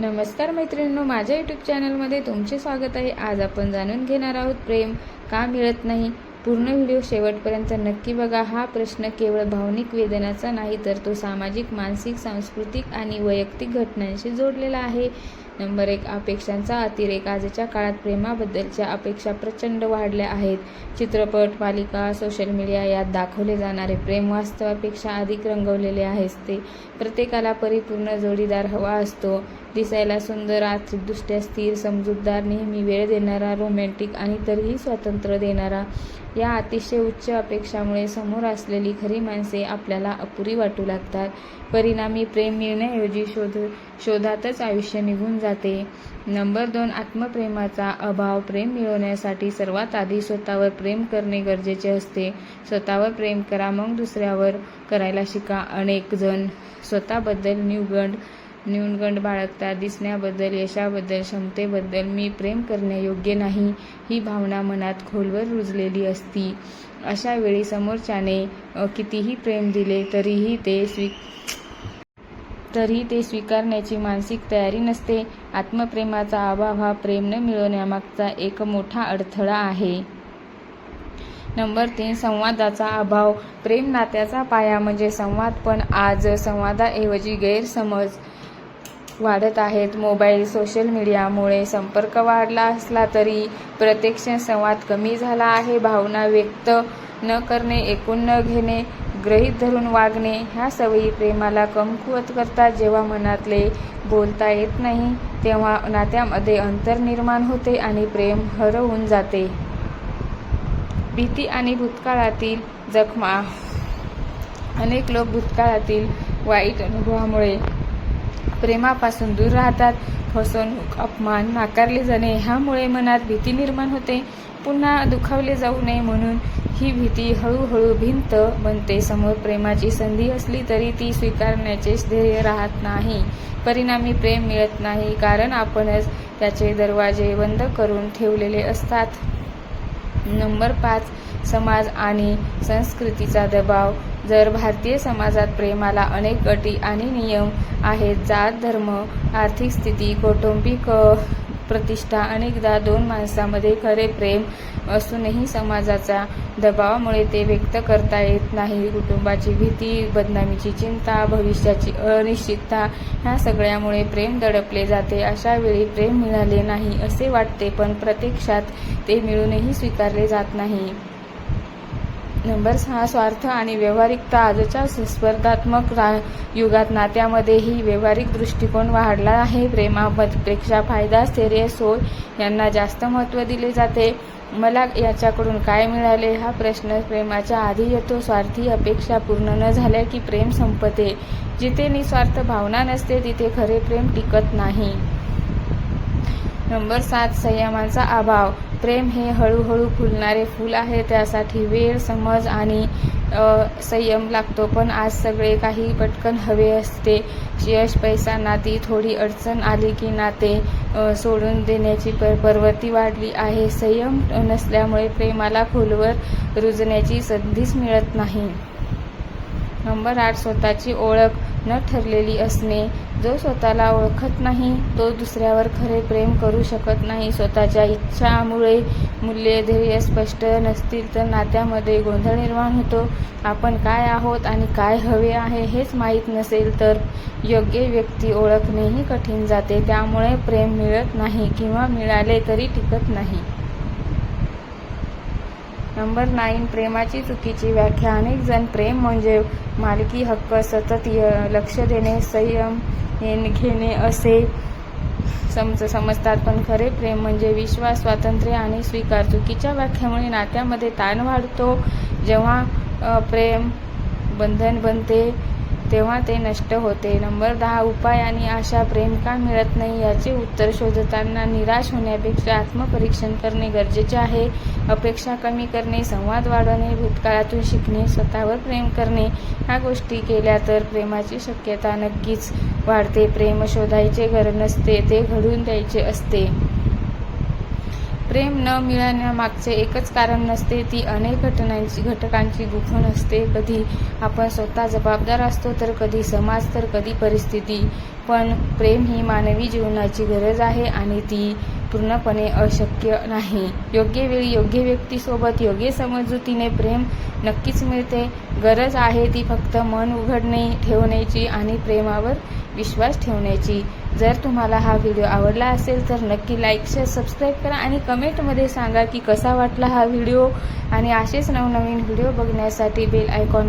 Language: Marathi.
नमस्कार मैत्रिणींनो माझ्या यूट्यूब चॅनलमध्ये तुमचे स्वागत आहे. आज आपण जाणून घेणार आहोत प्रेम का मिळत नाही? पूर्ण व्हिडिओ शेवटपर्यंत नक्की बघा. हा प्रश्न केवळ भावनिक वेदनाचा नाही तर तो सामाजिक मानसिक सांस्कृतिक आणि वैयक्तिक घटनांशी जोडलेला आहे. नंबर एक अपेक्षांचा अतिरेक. आजच्या काळात प्रेमाबद्दलच्या अपेक्षा प्रचंड वाढल्या आहेत. चित्रपट मालिका सोशल मीडिया यात दाखवले जाणारे प्रेम वास्तवापेक्षा अधिक रंगवलेले असते प्रत्येकाला परिपूर्ण जोडीदार हवा असतो. दिसायला सुंदर आर्थिकदृष्ट्या स्थिर समजूतदार नेहमी वेळ देणारा रोमॅन्टिक आणि तरीही स्वातंत्र्य देणारा. या अतिशय उच्च अपेक्षामुळे समोर असलेली खरी माणसे आपल्याला अपुरी वाटू लागतात. परिणामी प्रेम मिळण्याऐवजी शोध शोधातच आयुष्य निघून जाते. नंबर दोन आत्मप्रेमाचा अभाव. प्रेम मिळवण्यासाठी सर्वात आधी स्वतःवर प्रेम करणे गरजेचे असते. स्वतःवर प्रेम करा मग दुसऱ्यावर करायला शिका. अनेक जण स्वतःबद्दल न्यूगंड न्यूनगंड बाळगता दिसण्याबद्दल यशाबद्दल क्षमतेबद्दल मी प्रेम करण्यायोग्य नाही ही भावना मनात खोलवर रुजलेली असती. अशा वेळी समोरच्याने कितीही प्रेम दिले तरीही ते स्वी तरी ते स्वीकारण्याची मानसिक तयारी नसते. आत्मप्रेमाचा अभाव हा प्रेम न मिळवण्यामागचा एक मोठा अडथळा आहे. नंबर तीन संवादाचा अभाव. प्रेम नात्याचा पाया म्हणजे संवाद पण आज संवादाऐवजी गैरसमज. वाढत आहेत. मोबाईल सोशल मीडियामुळे संपर्क वाढला असला तरी प्रत्यक्ष संवाद कमी झाला आहे. भावना व्यक्त न करणे ऐकून न घेणे ग्रहित धरून वागणे ह्या सवयी प्रेमाला कमकुवत करतात. जेव्हा मनातले बोलता येत नाही तेव्हा नात्यामध्ये अंतर निर्माण होते आणि प्रेम हरवून जाते. भीती आणि भूतकाळातील जखमा. अनेक लोक भूतकाळातील वाईट अनुभवामुळे प्रेमापासून दूर राहतात. फसवणूक अपमान नाकारले जाणे ह्यामुळे मनात भीती निर्माण होते. पुन्हा दुखावले जाऊ नये म्हणून ही भीती हळूहळू भिंत बनते. समोर प्रेमाची संधी असली तरी ती स्वीकारण्याचे ध्येय राहत नाही. परिणामी प्रेम मिळत नाही कारण आपणच त्याचे दरवाजे बंद करून ठेवलेले असतात. नंबर पाच समाज आणि संस्कृतीचा दबाव. जर भारतीय समाजात प्रेमाला अनेक अटी आणि नियम आहेत जात धर्म आर्थिक स्थिती कौटुंबिक प्रतिष्ठा अनेकदा दोन माणसामध्ये खरे प्रेम असूनही समाजाच्या दबावामुळे ते व्यक्त करता येत नाही. कुटुंबाची भीती बदनामीची चिंता भविष्याची अनिश्चितता ह्या सगळ्यामुळे प्रेम दडपले जाते. अशा वेळी प्रेम मिळाले नाही असे वाटते पण प्रत्यक्षात ते मिळूनही स्वीकारले जात नाही. नंबर सहा स्वार्थ आणि व्यावहारिकता आजच्या स्पर्धात्मक रा- युगात नात्यामध्येही व्यावहारिक दृष्टिकोन वाढला आहे. प्रेमापेक्षा फायदा स्थैर्य सोय यांना जास्त महत्त्व दिले जाते. मला याच्याकडून काय मिळाले? हा प्रश्न प्रेमाच्या आधी येतो. स्वार्थी अपेक्षा पूर्ण न झाल्या की प्रेम संपते. जिथे निस्वार्थ भावना नसते तिथे खरे प्रेम टिकत नाही. नंबर सात संयमाचा अभाव. प्रेम हे हळूहळू फुलणारे फूल आहे त्यासाठी वेळ समज आणि संयम लागतो. पण आज सगळे काही पटकन हवे असते. यश पैसा नाती थोडी अडचण आली की नाते सोडून देण्याची पर पर्वती वाढली आहे. संयम नसल्यामुळे प्रेमाला खोलवर रुजण्याची संधीच मिळत नाही. नंबर आठ स्वतःची ओळख. न ठरलेली असणे. जो स्वतःला ओळखत नाही तो दुसऱ्यावर खरे प्रेम करू शकत नाही. स्वतःच्या इच्छामुळे मूल्य ध्येय स्पष्ट नसतील तर नात्यामध्ये गोंधळ निर्माण होतो. आपण काय आहोत आणि काय हवे आहे हेच माहीत नसेल तर योग्य व्यक्ती ओळखणेही कठीण जाते. त्यामुळे प्रेम मिळत नाही किंवा मिळाले तरी टिकत नाही. नंबर नाईन प्रेमाची चुकीची व्याख्या. अनेक जण प्रेम म्हणजे मालकी हक्क सतत य- लक्ष देणे संयम हे- घेणे असे समज समजतात. पण खरे प्रेम म्हणजे विश्वास स्वातंत्र्य आणि स्वीकार. चुकीच्या व्याख्यामुळे नात्यामध्ये ताण वाढतो. जेव्हा प्रेम बंधन बनते तेव्हा ते नष्ट होते. नंबर दहा उपाय आणि आशा प्रेम का मिळत नाही याचे उत्तर शोधताना निराश होण्यापेक्षा आत्मपरीक्षण करणे गरजेचे आहे. अपेक्षा कमी करणे संवाद वाढवणे भूतकाळातून शिकणे स्वतःवर प्रेम करणे ह्या गोष्टी केल्या तर प्रेमाची शक्यता नक्कीच वाढते. प्रेम शोधायचे घर नसते ते घडून द्यायचे असते. प्रेम न मिळण्यामागचे एकच कारण नसते ती अनेक घटनांची घटकांची गुफण असते. कधी आपण स्वतः जबाबदार असतो तर कधी समाज तर कधी परिस्थिती. पण प्रेम ही मानवी जीवनाची गरज आहे आणि ती पूर्णपणे अशक्य नाही. योग्य वेळी योग्य व्यक्तीसोबत योग्य समजुतीने प्रेम नक्कीच मिळते. गरज आहे ती फक्त मन उघडणे ठेवण्याची आणि प्रेमावर विश्वास ठेवण्याची. जर तुम्हाला हा व्हिडिओ आवडला असेल तर नक्की लाईक शेअर सबस्क्राईब करा आणि कमेंटमध्ये सांगा की कसा वाटला हा व्हिडिओ आणि असेच नवनवीन व्हिडिओ बघण्यासाठी बेल आयकॉन